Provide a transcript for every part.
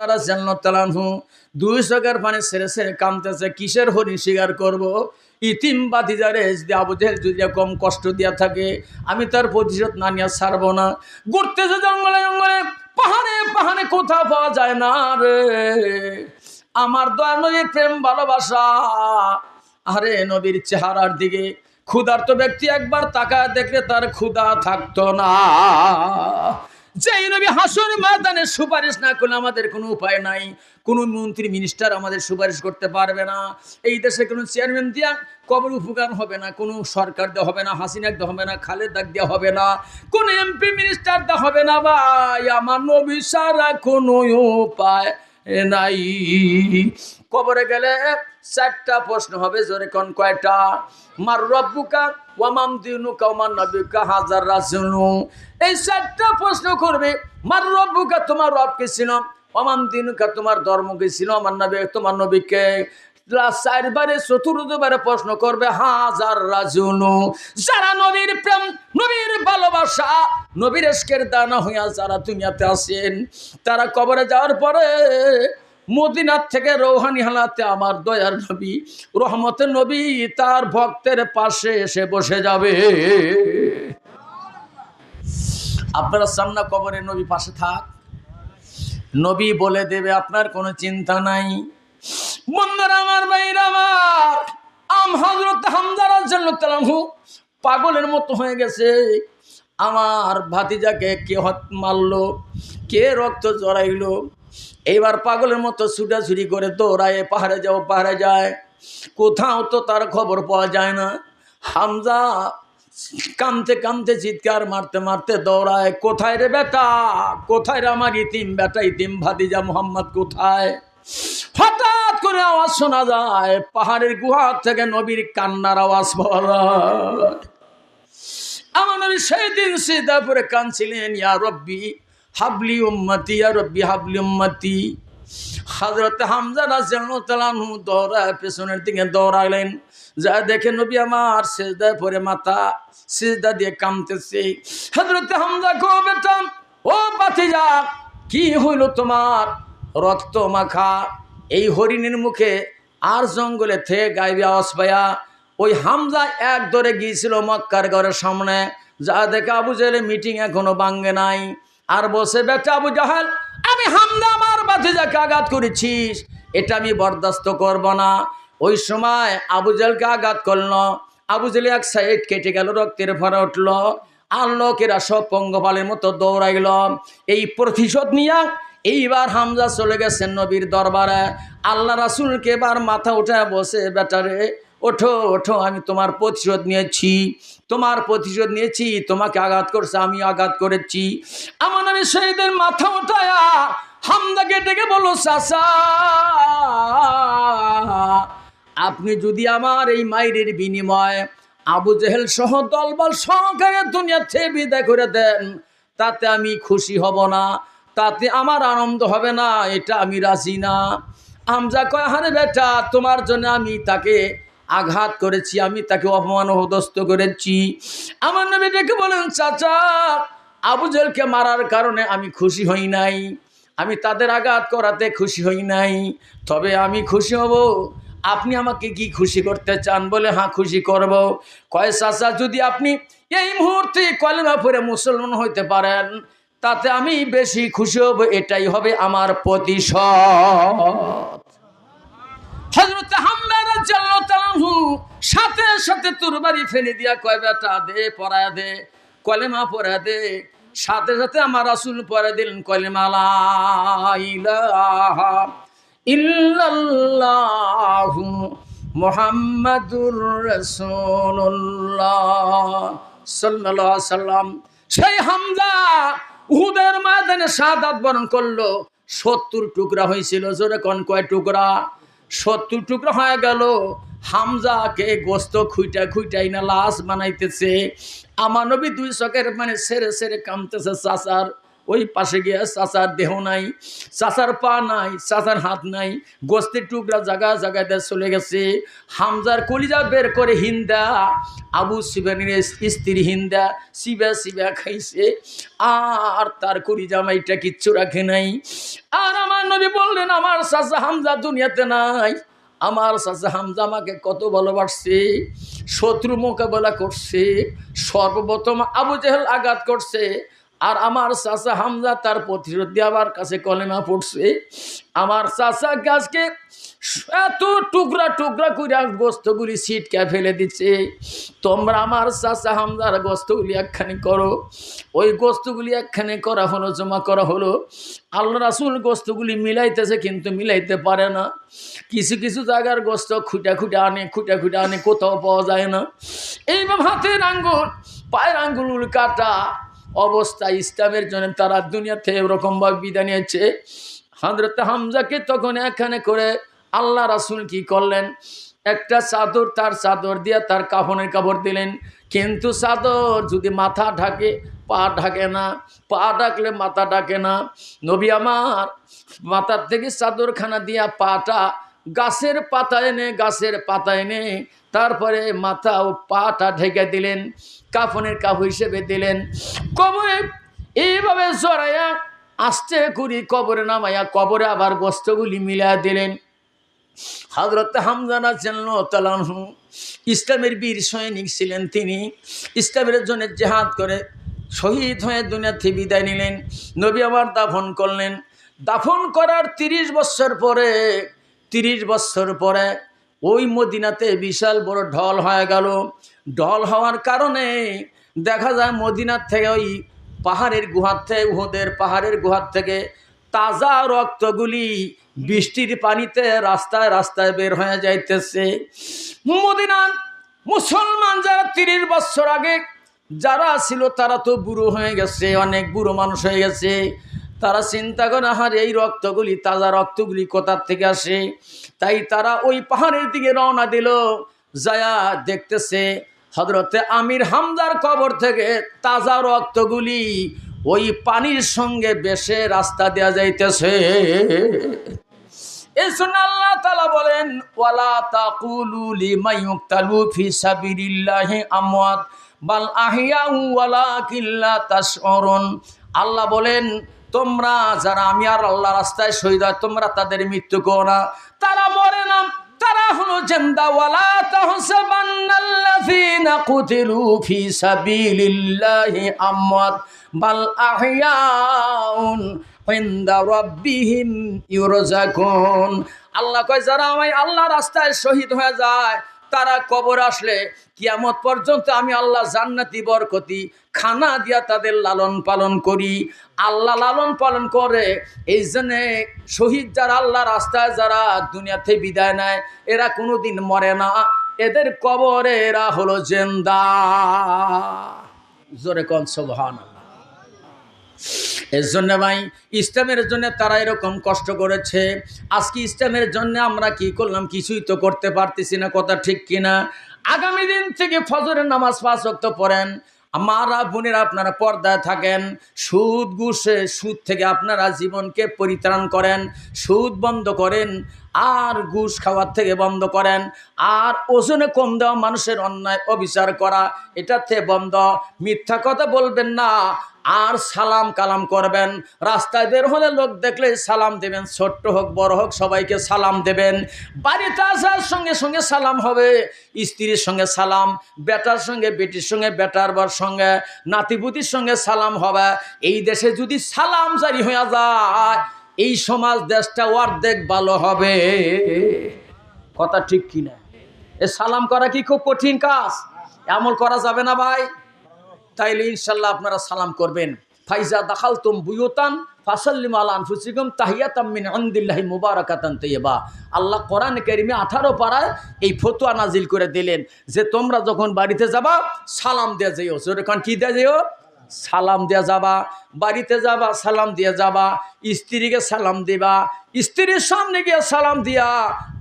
তারা জান্নাতালানহু দুই চোখের পানি সেরে সেরে কামতেছে কিসের হরি স্বীকার করব? ইতিম বাতিজারে যদি আবু জেহেল যদি কম কষ্ট দিয়া থাকে, আমি তার প্রতিশোধ না নিয়ে ছাড়বো না। ঘুরতেছে জঙ্গলে জঙ্গলে, পাহাড়ে পাহাড়ে কোথাও পাওয়া যায় না রে। আমার দয়া নবীর প্রেম, ভালোবাসা। আরে নবীর চেহারার দিকে ক্ষুধার্ত ব্যক্তি একবার তাকায় দেখলে তার ক্ষুধা থাকতো না। যেই নবী হাসুর ময়দানে সুপারিশ না করলে আমাদের কোনো উপায় নাই। কোনো মন্ত্রী মিনিস্টার আমাদের সুপারিশ করতে পারবে না। এই দেশে কোনো চেয়ারম্যান দিয়া কবর উপকার হবে না, কোনো সরকার দেওয়া হবে না হাসিনাক দেওয়া হবে না, খালেদ দাগ দেওয়া হবে না, কোনো এমপি মিনিস্টার দেওয়া হবে না ভাই। আমার নবী সারা কোনো উপায় নাই। কবরে গেলে চারটা প্রশ্ন হবে, জোরে কোন কয়টা? মার রব্বুকা ওয়ামাম দিনুকা ওমান নবিকা হাজার রাসুলু এই চারটা প্রশ্ন করবে, মার রব্বুকা তোমার রবকে ছিল? ওমান দিনুকা তোমার ধর্মকে ছিল? আমার নবী, তোমার নবীকে চারবারে, চতুর্থবারে প্রশ্ন করবে, হাজার রাজুনু যারা নবীর প্রেম, নবীর ভালোবাসা, নবীর এসকের দানা হইয়া যারা দুনিয়াতে আসেন তারা কবরে যাওয়ার পরে মদিনার থেকে রৌহানি হালাতে আমার দয়ার নবী রহমতের নবী তার ভক্তের পাশে এসে বসে যাবে। আপনারা সামনা কবরে নবী পাশে থাক। নবী বলে দেবে, আপনার কোনো চিন্তা নাই। বন্ধুরা আমার, ভাইরা আমার, আম হামদার পাগলের মতো হয়ে গেছে। আমার ভাতিজাকে কে হত মারলো, কে রক্ত জড়াইলো এইবার পাগলের মতো ছুটাছুটি করে দৌড়ায় পাহাড়ে যাও পাহাড়ে যায়। কোথাও তো তার খবর পাওয়া যায় না। হামজা কামতে কামতে চিৎকার মারতে মারতে দৌড়ায়, কোথায় রে বেটা? কোথায় রে আমার ইতিম বেটা? ইতিম ভাতিজা মোহাম্মদ কোথায়? হঠাৎ করে আওয়াজ শোনা যায়, পাহাড়ের গুহা থেকে নবীর কান্নার আওয়াজ পাওয়া যায়। আমার নবী সেই দিন সিধা পরে কাঁদছিলেন, ইয়া রব্বি হাবলি উম্মতি, ইয়া রব্বি হাবলি উম্মতি। হাজরত হামজা রাজু দৌড়ায় পেছনের দিকে দৌড়ালেন যা দেখে নবী আমার সেজদায় পরে মাথা সেজদা দিয়ে কামতেছে। হাজরত হামজা গো বেটা ও বাতিজা কি হইল তোমার? রক্ত মাখা, এই হরিণের মুখে আর জঙ্গলে থেকে গাইবে আওয়াজ ওই হামজা এক ধরে গিয়েছিল মক্কার ঘরের সামনে। যা দেখে আবু জেলে মিটিং এখনও ভাঙ্গে নাই। আর বসে, বেটা আবু জাহাল, আমি হামদা আমার বাতিজাকে আঘাত করেছিস, এটা আমি বরদাস্ত করব না। ওই সময় আবু জেলকে আঘাত করল। আবু জেলে এক সাইড কেটে গেল, রক্তের ভরা উঠল। আর লোকেরা সব পঙ্গপালের মতো দৌড়াইল। এই প্রতিশোধ নিয়ে এইবার হামজা চলে গেছেন নবীর দরবারে। আল্লাহ রাসুলকে এবার মাথা উঠে বসে বেটারে ওঠো ওঠো, আমি তোমার প্রতিশোধ নিয়েছি। তোমার প্রতিশোধ নিয়েছি, তোমাকে আঘাত করছে আমি আঘাত করেছি। আমার আমি শহীদের মাথা উঠায়া হামদাকে ডেকে বলো চাষা আপনি যদি আমার এই মাইরের বিনিময় আবু জেহেল সহ দলবল সহকারে দুনিয়াতে বিদায় করে দেন, তাতে আমি খুশি হব না, তাতে আমার আনন্দ হবে না, এটা আমি রাজি না। আমজা কয় হারে বেটা, তোমার জন্য আমি তাকে আঘাত করেছি, আমি তাকে অপমান হদস্ত করেছি। আমার নবী ডেকে বলেন, চাচা, আবু জেলকে মারার কারণে আমি খুশি হই নাই। আমি তাদের আঘাত করাতে খুশি হই নাই। তবে আমি খুশি হব। আপনি আমাকে কি খুশি করতে চান বলে হ্যাঁ খুশি করব। কয়, চাচা, যদি আপনি এই মুহূর্তে কলেমা পরে মুসলমান হইতে পারেন, তাতে আমি বেশি খুশি হব, এটাই হবে আমার প্রতিশোধ। হজরত জাল্লাহু সাথে তুরবারি ফেলে দিয়া কয়, বেটা দে পড়া দে, কলেমা পড়া দে। সাথে সাথে আমার রাসুল পরে দিলেন, কলেমা লা ইলাহা ইল্লাল্লাহু মুহাম্মাদুর রাসূলুল্লাহ সাল্লাল্লাহু সাল্লাম। সেই হামজা উহুদের ময়দানে শাহাদাত বরণ করল। সত্তর টুকরা হয়েছিল, জোরে কোন কয় টুকরা। সত্তর টুকরো হয়ে গেল। হামজাকে গোস্ত খুইটা খুইটাই না লাশ বানাইতেছে। আমার নবী দুই চকের মানে সেরে সেরে কামতেছে চাচার। ওই পাশে গিয়ে চাচার দেহ নাই, চাচার পা নাই, চাচার হাত নাই, গোস্তের টুকরা জায়গা জায়গাতে চলে গেছে। হামজার কলিজা বের করে হিন্দা, আবু শিবানির স্ত্রী হিন্দা শিবা শিবা খাইছে, আর তার কলিজা মাইটা কিচ্ছু রাখে নাই। আর আমার নবী বললেন, আমার চাচা হামজা দুনিয়াতে নাই। আমার চাচা হামজা আমাকে কত ভালোবাসছে, শত্রু মোকাবেলা করছে, সর্বপ্রথম আবু জেহেল আঘাত করছে আর আমার চাচা হামজা তার প্রতিরোধ দিয়ে আমার কাছে কলেমা পড়ছে। আমার চাচা গাছকে এত টুকরা টুকরা করে গোস্তগুলি ছিটকে ফেলে দিচ্ছে। তোমরা আমার চাচা হামজার গোস্তগুলি একখানি করো। ওই গোস্তগুলি একখানে করা হলো, জমা করা হলো। আল্লাহ রাসুল গোস্তগুলি মিলাইতেছে কিন্তু মিলাইতে পারে না। কিছু কিছু জায়গার গোস্ত খুঁটা খুঁটে আনে, খুঁটা খুঁটা আনে, কোথাও পাওয়া যায় না। এইভাবে হাতের আঙ্গুল, পায়ের আঙ্গুল কাটা অবস্থা ইসলামের জন্য তারা দুনিয়াতে এরকমভাবে বিদায় নিয়েছে। হজরত হামজাকে তখন এখানে করে আল্লাহ রাসুল কি করলেন? একটা চাদর তার চাদর দিয়ে তার কাফনের কাপড় দিলেন। কিন্তু চাদর যদি মাথা ঢাকে, পা ঢাকে না, পা ঢাকলে মাথা ঢাকে না। নবী আমার, মাথার থেকে চাদরখানা দিয়া পাটা গাছের পাতা এনে গাছের পাতা এনে তারপরে মাথা ও পাটা ঢেকে দিলেন, কাফনের কাপড় হিসেবে দিলেন। কবরে এইভাবে জড়াইয়া আস্তে করি কবরে নামাইয়া কবরে আবার গোস্তগুলি মিলিয়ে দিলেন। হজরত হামজানা তালানহু ইসলামের বীর সৈনিক ছিলেন তিনি। ইসলামের জন্য জেহাদ করে শহীদ হয়ে দুনিয়াতে বিদায় নিলেন। নবী আবার দাফন করলেন। দাফন করার তিরিশ বছর পরে, তিরিশ বছর পরে ওই মদিনাতে বিশাল বড় ঢল হয়ে গেল। ঢল হওয়ার কারণে দেখা যায় মদিনার থেকে ওই পাহাড়ের গুহার থেকে, উহুদের পাহাড়ের গুহার থেকে তাজা রক্তগুলি বৃষ্টির পানিতে রাস্তায় রাস্তায় বের হয়ে যাইতেছে। মদিনার মুসলমান যারা তিরিশ বছর আগে যারা ছিল তারা তো বুড়ো হয়ে গেছে, অনেক বুড়ো মানুষ হয়ে গেছে। তারা চিন্তা করে, আহার, এই রক্তগুলি, তাজা রক্তগুলি কোথার থেকে আসে? তাই তারা ওই পাহাড়ের দিকে রওনা দিল। যায়া দেখতেছে হজরতে আমির হামদার কবর থেকে তাজা রক্তগুলি ওই পানির সঙ্গে বেশে রাস্তা দেয়া যাইতেছে। জন্য আল্লাহ তালা বলেন, ওয়ালা আল্লাহ বলেন তোমরা যারা আমি আর আল্লাহ রাস্তায় শহীদ হয়, তোমরা তাদের মৃত্যু করো না। তারা মরে না। তারা হলো জেন্দা ওয়ালা তাহসাবান্নাল্লাযীনা কুতিলু ফি সাবিলিল্লাহি আমওয়াত, বাল আহিয়াউন ইনদা রাব্বিহিম ইউরজাকুন। আল্লাহ কয়, যারা আমি আল্লাহ রাস্তায় শহীদ হয়ে যায় তারা কবর আসলে কিয়ামত পর্যন্ত আমি আল্লাহ জান্নাতি বরকতি খানা দিয়া তাদের লালন পালন করি। আল্লাহ লালন পালন করে, এই জন্যে শহীদ যারা আল্লাহ রাস্তায় যারা দুনিয়াতে বিদায় নেয়, এরা কোনোদিন মরে না। এদের কবরে এরা হলো জেন্দা। জোরে কন সোভান এর জন্য ভাই, ইসলামের জন্য তারা এরকম কষ্ট করেছে। আজকে ইসলামের জন্য আমরা কি করলাম? কিছুই তো করতে পারতেছি না, কথা ঠিক কিনা? আগামী দিন থেকে ফজরের নামাজ পাঁচ রক্ত পড়েন। মারা, বোনেরা, আপনারা পর্দায় থাকেন। সুদ, ঘুষে, সুদ থেকে আপনারা জীবনকে পরিত্রাণ করেন। সুদ বন্ধ করেন। আর ঘুষ খাওয়ার থেকে বন্ধ করেন। আর ওজনে কম দেওয়া মানুষের অন্যায় অবিচার করা এটাতে বন্ধ। মিথ্যা কথা বলবেন না, আর সালাম কালাম করবেন। রাস্তায় বের হলে লোক দেখলে সালাম দেবেন, ছোট্ট হোক, বড় হোক, সবাইকে সালাম দেবেন। বাড়িতে আসার সঙ্গে সঙ্গে সালাম হবে, স্ত্রীর সঙ্গে সালাম, বেটার সঙ্গে, বেটির সঙ্গে, বেটার বার সঙ্গে, নাতিপুতির সঙ্গে সালাম হবে। এই দেশে যদি সালাম জারি হয়ে যায় এই সমাজ দেশটা অর্ধেক ভালো হবে। কথা ঠিক কিনা? এ সালাম করা কি খুব কঠিন কাজ? এমন করা যাবে না ভাই। তাইলে ইনশাল্লাহ আপনারা সালাম করবেন। ফাইজা দাখাল তুম বুয়তান ফাসাল্লিম আলা আনফুসিকুম তাহিয়াতাম মিন ইনদিল্লাহি মুবারাকাতান তাইয়্যিবা। আল্লাহ কোরআন কারিমে 18 পারায় এই ফতোয়া নাজিল করে দিলেন যে তোমরা যখন বাড়িতে যাবা, সালাম দিয়ে যাইও। জোরে কান কি দিয়ে যাইও? সালাম দেয়া যাবা, বাড়িতে যাবা, সালাম দিয়ে যাবা, স্ত্রীকে সালাম দিবা, স্ত্রীর সামনে গিয়ে সালাম দিয়া,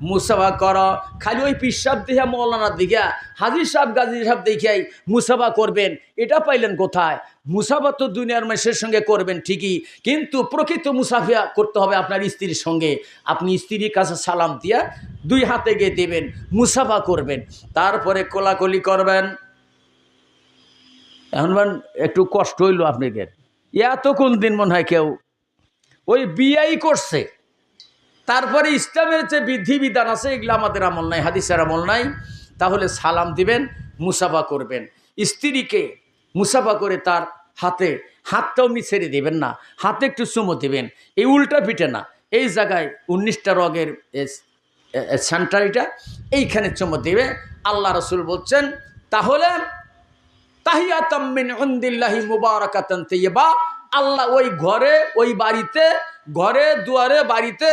মুসাফা কর। খালি ওই পিসাব দিয়ে মৌলানা দিকে হাজির সাহেব গাজী সাহেব দেখিয়াই মুসাফা করবেন, এটা পাইলেন কোথায়? মুসাফা তো দুনিয়ার মানুষের সঙ্গে করবেন ঠিকই, কিন্তু প্রকৃত মুসাফিয়া করতে হবে আপনার স্ত্রীর সঙ্গে। আপনি স্ত্রীর কাছে সালাম দিয়া দুই হাতে গিয়ে দেবেন, মুসাফা করবেন। তারপরে কোলাকলি করবেন। এখন মান, একটু কষ্ট হইল আপনাদের এত কোন দিন মনে হয় কেউ ওই বিয়াই করছে। তারপরে ইসলামের যে বিধিবিধান আছে, এগুলো আমাদের আমল নাই, হাদিসের আমল নাই। তাহলে সালাম দিবেন, মুসাফা করবেন। স্ত্রীকে মুসাফা করে তার হাতে, হাতটাও ছেড়ে দেবেন না, হাতে একটু চুমো দেবেন। এই উল্টা পিঠে না, এই জায়গায় উনিশটা রগের স্যান্টারিটা এইখানে চুমো দেবে। আল্লাহ রসুল বলছেন, তাহলে তাহিয়াতাম মিন ইনদিল্লাহি মুবারাকাতান তাইয়্যিবা। আল্লাহ ওই ঘরে ওই বাড়িতে ঘরে দুয়ারে বাড়িতে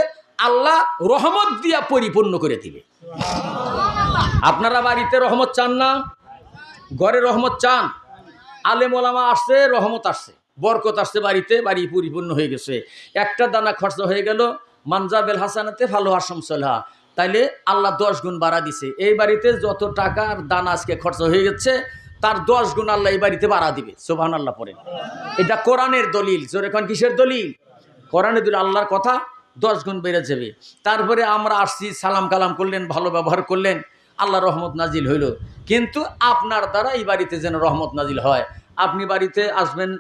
আল্লাহ রহমত দিয়া পরিপূর্ণ করে দিবে। আপনারা বাড়িতে রহমত চান না? ঘরে রহমত চান? আলেম ওলামা আসছে রহমত আসছে বরকত আসছে বাড়িতে বাড়ি পরিপূর্ণ হয়ে গেছে। একটা দানা খরচ হয়ে গেল মানজাবেল হাসানাতে ভালো আসম সলহা। তাইলে আল্লাহ দশ গুণ বাড়া দিছে। এই বাড়িতে যত টাকা আর দানা আজকে খরচ হয়ে গেছে তার দশ গুণ আল্লাহ এই বাড়িতে বাড়া দিবে। সোভান আল্লাহ পরে এটা কোরআনের দলিল। এখন কিসের দলিল? কোরআনের দলিল আল্লাহর কথা, দশ গুণ বেড়ে যাবে। তারপরে আমরা আসছি, সালাম কালাম করলেন, ভালো ব্যবহার করলেন, আল্লাহ রহমত নাজিল হইল। কিন্তু আপনার দ্বারা এই বাড়িতে যেন রহমত নাজিল হয়। আপনি বাড়িতে আসবেন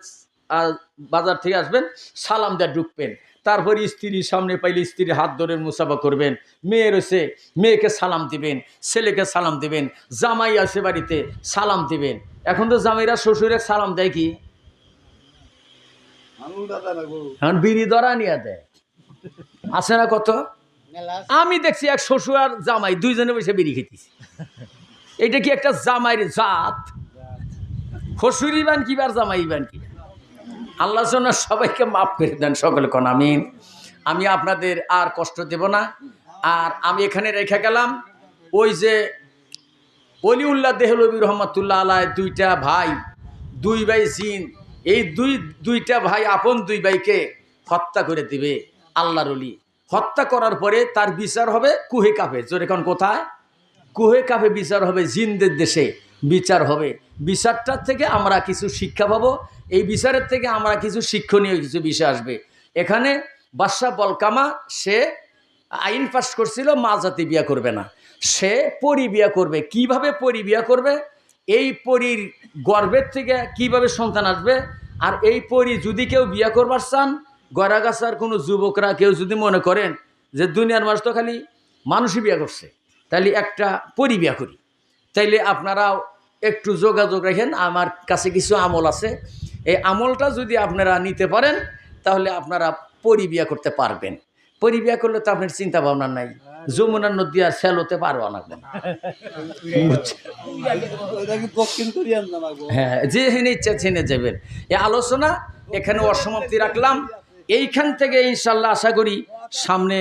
বাজার থেকে আসবেন, সালাম দিয়ে ঢুকবেন। তারপরে স্ত্রীর সামনে পাইলে স্ত্রীর হাত ধরে মুসাফা করবেন। মেয়ে রয়েছে মেয়েকে সালাম দিবেন ছেলেকে সালাম দিবেন জামাই আসে বাড়িতে সালাম দিবেন। এখন তো জামাইরা শ্বশুরে সালাম দেয় কি? এখন বিড়ি ধরা নিয়ে দেয়। আছে না কত? আমি দেখছি এক শ্বশুর আর জামাই দুইজনে বসে বিড়ি খেতেছি। এটা কি একটা জামাইয়ের জাত? শ্বশুর ইবান কি আর জামাই ইবান কি? আল্লাহ যেন সবাইকে মাফ করে দেন সকলে কোন আমিন। আমি আপনাদের আর কষ্ট দেব না। আর আমি এখানে রেখে গেলাম, ওই যে অলিউল্লাহ দেহলবী রহমতুল্লাহ আলাই দুইটা ভাই, দুই ভাই জিন, এই দুই, দুইটা ভাই আপন দুই ভাইকে হত্যা করে দিবে আল্লাহর অলি হত্যা করার পরে তার বিচার হবে কুহে কাফে। যেরকম কোথায়? কুহে কাফে বিচার হবে জিনদের দেশে। বিচার হবে। বিচারটার থেকে আমরা কিছু শিক্ষা পাবো। এই বিচারের থেকে আমরা কিছু শিক্ষণীয় কিছু বিষয় আসবে। এখানে বাদশাহ বলকামা, সে আইন পাস করছিল, মা জাতি বিয়া করবে না। সে পরি বিয়া করবে। কীভাবে পরি বিয়া করবে? এই পরীর গর্ভের থেকে কীভাবে সন্তান আসবে? আর এই পরি যদি কেউ বিয়া করবার চান, গড়াগাছার কোনো যুবকরা কেউ যদি মনে করেন যে দুনিয়ার মানুষ তো খালি মানুষই বিয়া করছে, তাহলে একটা পরি বিয়া করি। তাইলে আপনারাও একটু যোগাযোগ রাখেন, আমার কাছে কিছু আমল আছে। এই আমলটা যদি আপনারা নিতে পারেন, তাহলে আপনারা পরিবিয়া করতে পারবেন। পরিবিয়া করলে তো আপনার চিন্তা ভাবনা নাই। যমুনার নদী আর সেল হতে পারব না হ্যাঁ যে হেনে ইচ্ছা ছেনে যাবেন। এই আলোচনা এখানে অসমাপ্তি রাখলাম। এইখান থেকে ইনশাল্লাহ আশা করি সামনে